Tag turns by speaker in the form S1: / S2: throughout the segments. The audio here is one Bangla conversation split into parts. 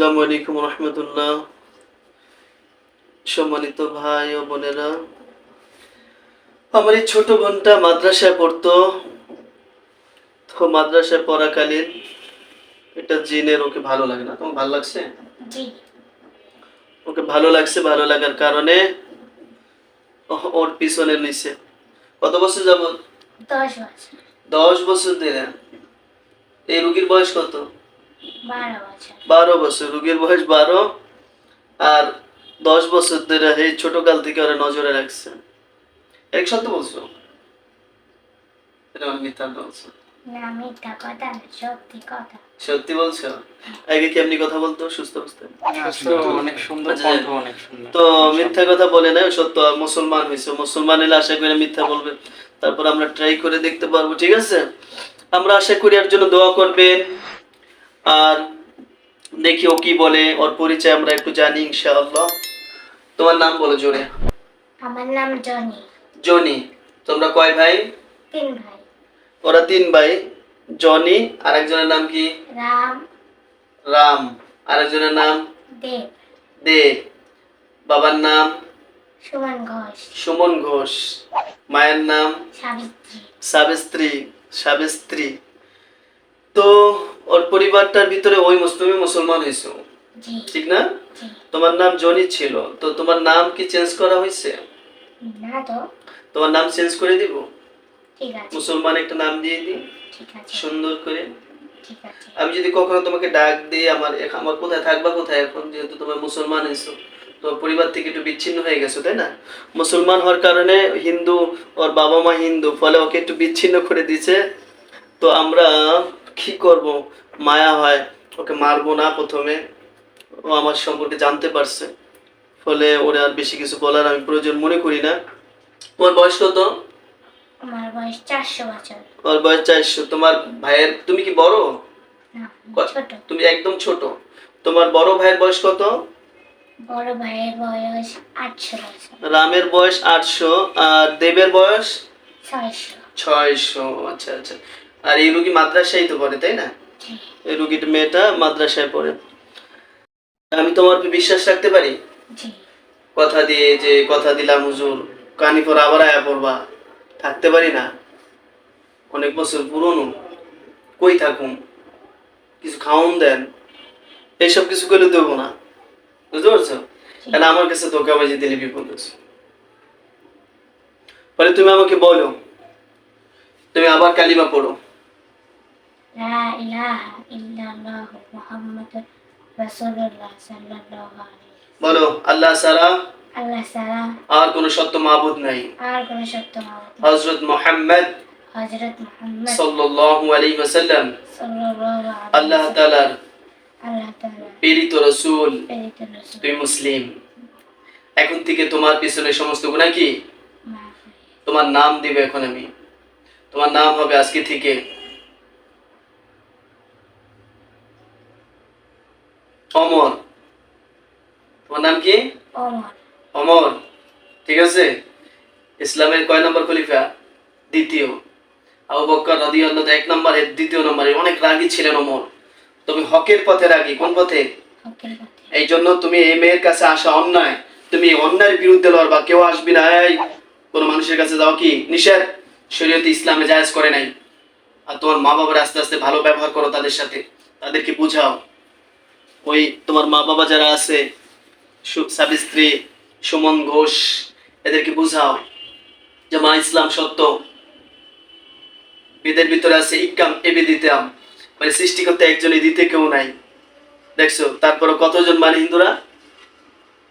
S1: আসসালামু আলাইকুম রহমতুল্লাহ। সম্মানিত ভাই ও বোনেরা আমার এই ছোট বোনটা মাদ্রাসায় পড়তো। তো মাদ্রাসায় পড়াকালীন এটা জিনের ওকে ভালো লাগে না। তোমার ভালো লাগছে? ওকে ভালো লাগছে ভালো লাগার কারণে ওর পিছনে নিছে কত বছর যাব
S2: দশ বছর।
S1: দশ বছর ধরে। এই রুগীর বয়স কত?
S2: বারো বছর।
S1: রুগীর বয়স বারো আর দশ বছর ধরে এই ছোট কাল থেকে ওরা নজরে রাখছে। এক সত্য বলছো? এটা আমার মিথ্যা বলছো।
S2: না মিথ্যা কথা না সত্যি
S1: বলছো? আগে কেমনি কথা বলতো? সুস্থ
S3: তো অনেক সুন্দর
S1: আচ্ছা, তো মিথ্যা কথা বলে না সত্য মুসলমান হয়েছে। মুসলমান হলে আশা করি মিথ্যা বলবে। তারপর আমরা ট্রাই করে দেখতে পারব ঠিক আছে? আমরা আশা করি আর জন্য দোয়া করবেন। আর দেখি ও কি বলে ওর পরিচয় আমরা একটু জানি ইনশাআল্লাহ। তোমার নাম বলো জোরে
S2: আমার নাম জনি।
S1: জনি। তোমরা কয় ভাই?
S2: তিন ভাই।
S1: ওরা তিন ভাই। জনি আর একজনের নাম কি?
S2: রাম।
S1: রাম। আরেকজনের নাম?
S2: দেব।
S1: দেব বাবার নাম?
S2: সুমন ঘোষ।
S1: সুমন ঘোষ। মায়ের নাম?
S2: সাবিত্রী।
S1: সাবিস্ত্রী সাবিস্ত্রী তো ওর পরিবারটার ভিতরে ওই মুসলিমই মুসলমান হয়েছে ঠিক না? তোমার নাম জনি ছিল তো তোমার নাম কি চেঞ্জ করা হয়েছে?
S2: না তো।
S1: তোমার নাম চেঞ্জ করে দিব?
S2: ঠিক আছে।
S1: মুসলমান একটা নাম দিয়ে দিই?
S2: ঠিক আছে।
S1: সুন্দর করে। আমি যদি কখনো তোমাকে ডাক দিই আমার আমার কোথায় থাকবা কোথায় এখন? যেহেতু তোমার মুসলমান হয়েছো তোমার পরিবার থেকে একটু বিচ্ছিন্ন হয়ে গেছো তাই না? মুসলমান হওয়ার কারণে হিন্দু ওর বাবা মা হিন্দু ফলে ওকে একটু বিচ্ছিন্ন করে দিছে। তো আমরা কি করব? মায়া হয় ওকে মারবো না প্রথমে। ও আমার সম্পর্কে জানতে পারছে। ফলে ওরা আর বেশি কিছু বলার আমি প্রয়োজন মনে করি না। তোমার বয়স কত?
S2: আমার বয়স চারশো বছর।
S1: ওর বয়স চারশো। তোমার ভাইয়ের তুমি কি বড়? তুমি একদম ছোট। তোমার বড় ভাইয়ের বয়স কত?
S2: বড় ভাইয়ের বয়স আটশো
S1: রামের বয়স আটশো আর দেবের বয়স?
S2: ছয়শো।
S1: ছয়শো। আচ্ছা আচ্ছা। আর এই রুগী মাদ্রাসায় তো পড়ে তাই না? এই রুগীর মেয়েটা মাদ্রাসায় পড়ে। আমি তোমার বিশ্বাস রাখতে পারি? কথা দিয়ে যে কথা দিলাম হুজুর কানি পর আবার আয়া পড়বা। থাকতে পারি না। অনেক বছর পুরনো। কই থাকুন কিছু খাওন দেন। এইসব কিছু করলে দেবো না। বুঝতে পারছ? কারণ আমার কাছে ধোকাবাজি দিলে বিপদ আছে ফলে তুমি আমাকে বলো। তুমি আবার কালিমা পড়ো।
S2: লা ইলাহা ইল্লাল্লাহু মুহাম্মাদুর রাসূলুল্লাহ সাল্লাল্লাহু আলাইহি
S1: বলো আল্লাহ সারা
S2: আল্লাহ সালাম
S1: আর কোনো সত্য মাবুদ নাই।
S2: আর কোন সত্য মাবুদ নেই।
S1: হজরত মোহাম্মদ
S2: হযরত মুহাম্মদ
S1: সাল্লাল্লাহু আলাইহি ওয়াসাল্লাম
S2: সাল্লাল্লাহু আলাইহি
S1: আল্লাহ তাআলার
S2: আল্লাহ তাআলা
S1: প্রেরিত রাসূল।
S2: প্রেরিত রাসূল।
S1: তুমি মুসলিম। এখন থেকে তোমার পিছনে সমস্ত গুনাহ কি? তোমার নাম দিবে এখন আমি। তোমার নাম হবে আজকে থেকে। অমর। তোমার নাম কি? অমর। ঠিক আছে? ইসলামের কয় নম্বর খলিফা? দ্বিতীয়। আবু বক্কর রাদিয়াল্লাহু তাআলা এক নম্বরে দ্বিতীয় নম্বরে অনেক রাগী ছিলেন অমর। তুমি হকের পথে রাগী কোন পথে? এই জন্য তুমি এই মেয়ের কাছে আসা অন্যায়। তুমি অন্যায়ের বিরুদ্ধে লড়বা কেউ আসবি না। এই কোনো মানুষের কাছে যাও কি? নিষেধ? শরীয়তে ইসলামে জায়েজ করে নাই। আর তোমার মা বাবার আস্তে আস্তে ভালো ব্যবহার করো তাদের সাথে। তাদেরকে বুঝাও। ওই তোমার মা বাবা যারা আছে সাবিস্ত্রী সুমন ঘোষ, এদেরকে বুঝাও যে মা ইসলাম সত্য। বেদের ভিতরে আছে ইকাম এবে দিতাম মানে সৃষ্টিকর্তা একজনই দিতে কেউ নাই। দেখছ তারপরে কতজন মানে হিন্দুরা?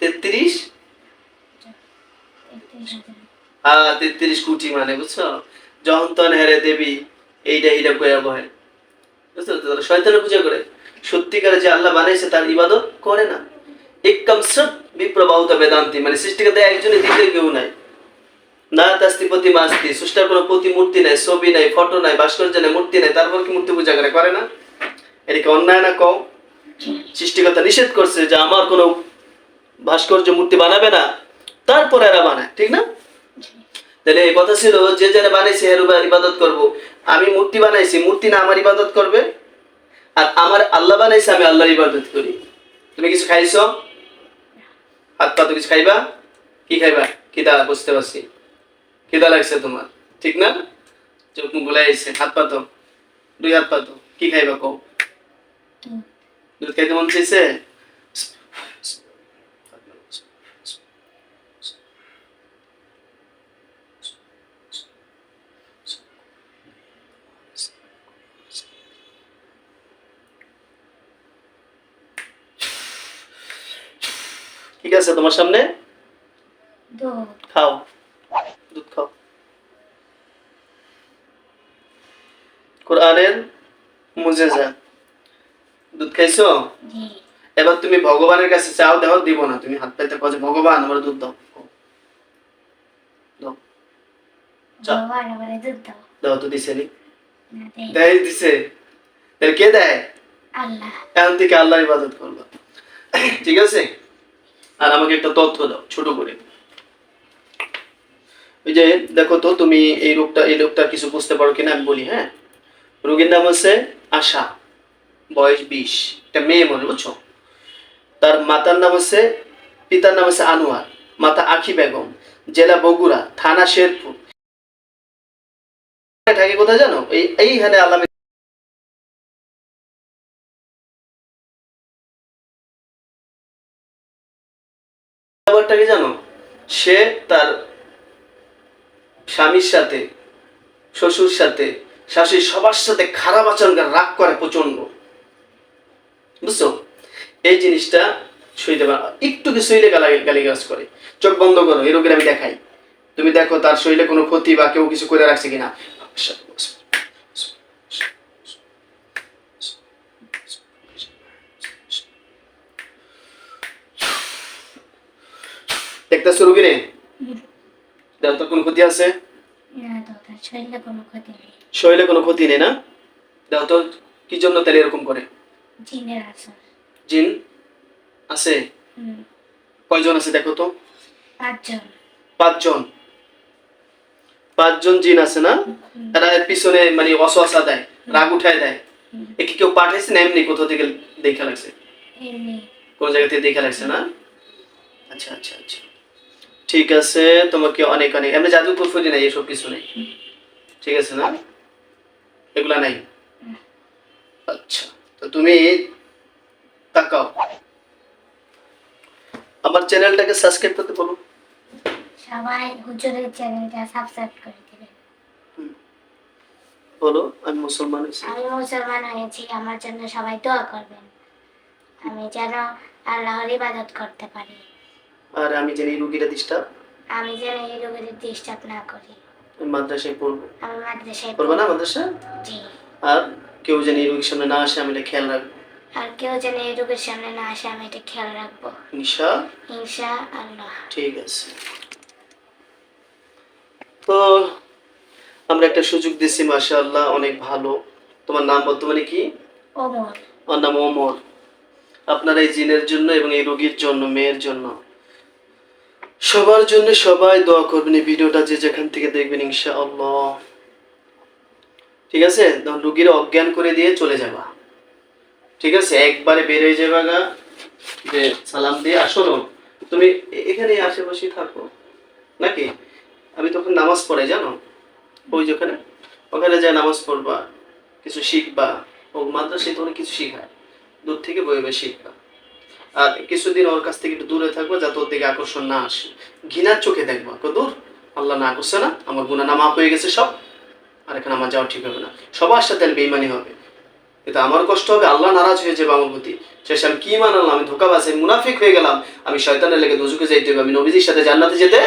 S1: তেত্রিশ? হ্যাঁ তেত্রিশ কোটি মানে বুঝছ? যখন তখন হেরে দেবী এইটা এইটা কয়া বহে। বুঝছ? তারা শয়তানের পূজা করে। সত্যিকারে যে আল্লাহ বানাইছে তার ইবাদত করে না। একদম সব বিপ্রবাহুত বেদান্তি মানে সৃষ্টিকর্তা একজনই দিতে কেউ নাই। না তাস্তি প্রতি মাস্তি, সৃষ্টার কোনো প্রতিমূর্তি নাই, ছবি নাই, ফটো নাই, ভাস্কর্য নাই, মূর্তি নাই, তারপর কি মূর্তি পূজা করে? করে না? এদিকে অন্যায় না কও। সৃষ্টিকর্তা নিষেধ করছে যে আমার কোনো ভাস্কর্য মূর্তি বানাবে না, তারপরে এরা বানায়, ঠিক না? তাহলে এই কথা ছিল, যে যারা বানাইছে এর ইবাদত করব। আমি মূর্তি বানাইছি, মূর্তি না আমার ইবাদত করবে? আর আমার আল্লাহ বানাইছে আমি আল্লাহর ইবাদত করি। তুমি কিছু খাইছো? হাত পা তো কিছু খাইবা? কি খাইবা? খিদা বুঝতে পারছি। খিদা লাগছে তোমার ঠিক না? চোখ মুখ গুলাই আইছে হাত পা তো দুই হাত পা তো কি খাইবা কো।
S2: দুধ
S1: খাইতে মন চাইছে? ঠিক আছে তোমার সামনে?
S2: দুধ।
S1: খাও। দুধ খাও। কোরআনের মুজেজা। দুধ খাইছো? এবার তুমি ভগবানের কাছে চাও দেও দিব না। তুমি হাত পাইতে কাছে ভগবান আমার দুধ দাও। দাও। চা।
S2: ভগবান আমার দুধ দাও।
S1: দাও তো দিছে নি।
S2: দেই
S1: দেয় দিছে। তাহলে কে দেয়?
S2: আল্লাহ।
S1: এখন থেকে আল্লাহ ইবাদত করবা। ঠিক আছে? আর আমাকে একটা তথ্য দাও, ছোট করে। ওই যে দেখো তো, তুমি এই রোগটা এই রোগটা কিছু বুঝতে পারো কিনা আমি বলি হ্যাঁ? রোগীর নাম হচ্ছে আশা, বয়স বিশ, একটা মেয়ে মনে বুঝছ? তার মাতার নাম হচ্ছে, পিতার নাম হচ্ছে আনোয়ার, মাতা আখি বেগম, জেলা বগুড়া, থানা শেরপুর। থাকে কোথায় জানো? এই, এইখানে আল্লাহ ব্যাপারটা কি জানো? সে তার স্বামীর সাথে, শ্বশুর সাথে, শাশুড়ি সবার সাথে খারাপ আচরণ করে রাগ করে প্রচণ্ড বুঝছ? এই জিনিসটা সইতে পারে একটু কি শরীরে গালি গালিগালাজ করে? চোখ বন্ধ করো, এই আমি দেখাই। তুমি দেখো তার শরীরে কোনো ক্ষতি বা কেউ কিছু করে রাখছে কিনা। দেখতেছো রোগীরে দেহ তো কোনো ক্ষতি আছে?
S2: শরীরে কোনো ক্ষতি নেই।
S1: না? দেহ তো কি জন্য তাহলে এরকম করে? জিন আছে। কয়জন আছে দেখো তো?
S2: পাঁচজন।
S1: পাঁচজন। পাঁচজন জিন আছে না? তারা পিছনে মানে অসহসা দেয় রাগ উঠায় দেয়।
S2: হুম।
S1: এ কি কেউ পাঠাইছে না এমনি কোথাও থেকে দেখা লাগছে? কোন জায়গা থেকে দেখা লাগছে না? আচ্ছা আচ্ছা আচ্ছা। ঠিক আছে তোমাকে অনেক অনেক এমনি জাদু কুফুরি নাই এসব কিছু নেই। ঠিক আছে না? এগুলা নাই? আচ্ছা তো তুমি তাকাও। আমার চ্যানেলটাকে সাবস্ক্রাইব করতে বলো।
S2: সবাই হুজুরের চ্যানেলটা সাবস্ক্রাইব করে দিবেন
S1: বলো আমি মুসলমান হয়েছি।
S2: আমি মুসলমান হয়েছি আমার জন্য সবাই দোয়া করবেন। আমি যেন আল্লাহর ইবাদত করতে পারি।
S1: আর আমি জানি রুগীরা ডিস্টার্ব
S2: আমি যেন এই রোগের ডিস্টার্ব না করি।
S1: মাদ্রাসায় পড়ব।
S2: আমি মাদ্রাসায়
S1: পড়ব না মাদ্রাসা?
S2: জি।
S1: আর কেউ জানি রুগীর সামনে না আসে আমি এটা খেয়াল রাখব।
S2: আর কেউ যেন এই রোগের সামনে না আসে আমি এটা খেয়াল রাখব।
S1: নিশা
S2: ইনশা আল্লাহ।
S1: ঠিক আছে। তো আমরা একটা সুযোগ দিচ্ছি মাশাআল্লাহ অনেক ভালো। তোমার নাম বর্তমানে কি?
S2: ওমর।
S1: আমার নাম ওমর। আপনার এই জিনের জন্য এবং এই রোগীর জন্য মেয়ের জন্য। সবার জন্য সবাই দোয়া করবেন এই ভিডিওটা যে যেখান থেকে দেখবেন, ইনশাআল্লাহ। ঠিক আছে? তখন রুগীর অজ্ঞান করে দিয়ে চলে যাবা। ঠিক আছে? একবারে বের হয়ে যাবা গা। যে সালাম দিয়ে আসলো তুমি এখানে আশেপাশে থাকো। নাকি? আমি তখন নামাজ পড়াই, জানো? ওই যে ওখানে? যায় নামাজ পড়বা, কিছু শিখবা। ও মাদ্রাসায় তো অনেক কিছু শিখায়। দূর থেকে বই বই শিখবা। কিছুদিন ওর কাছ থেকে একটু দূরে থাকব যাতে ওর দিকে আকর্ষণ না আসে। ঘৃণার চোখে দেখবা। দূর? আল্লাহ না করছে না, আমার গুণা না মাপ হয়ে গেছে সব। আর এখানে আমার যাওয়া ঠিক হবে না। সবার সাথে আমি বেইমানি হবে। কিন্তু আমার কষ্ট হবে, আল্লাহ নারাজ হয়ে যাবে আমার প্রতি। শেষে আমি কি মানালাম? আমি ধোকাবাজ, আমি মুনাফিক হয়ে গেলাম। আমি শয়তানের লেগে দুজুকে যাইতে হবে, আমি নবীজির সাথে জান্নাতে যেতে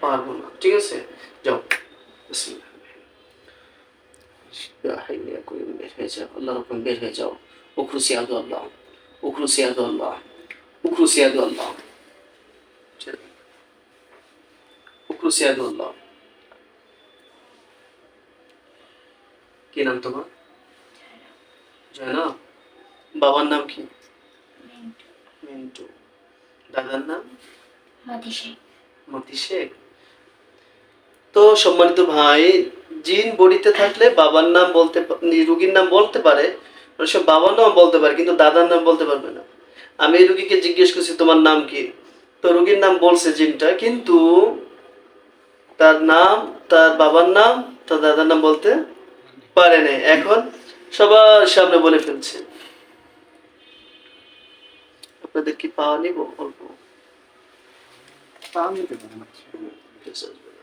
S1: পারব না। ঠিক আছে? যাও। আল্লাহ রকম বের হয়ে যাও। ও খুশি সিয়াদু আল্লাহ। উখরু সিয়াদু আল্লাহ উখরু সিয়াদু উখরু কি নাম তোমার জয়নাব বাবার নাম কি মিন্টু দাদার নাম
S2: মতি শেখ
S1: তো সম্মানিত ভাই জিন বডিতে থাকলে বাবার নাম বলতে রুগীর নাম বলতে পারে। অবশ্য বাবার নাম বলতে পারে কিন্তু দাদার নাম বলতে পারবে না। আমি রুগীকে জিজ্ঞেস করছি তোমার নাম কি? তো রুগীর নাম বলছে জিনটা কিন্তু তার নাম তার বাবার নাম তার দাদার নাম বলতে পারে নাই। এখন সবার সামনে বলে ফেলছে। আপনাদের কি পাওয়া নিব? অল্প।
S3: তাও নিতে পারেন
S1: কিছু আসবে না।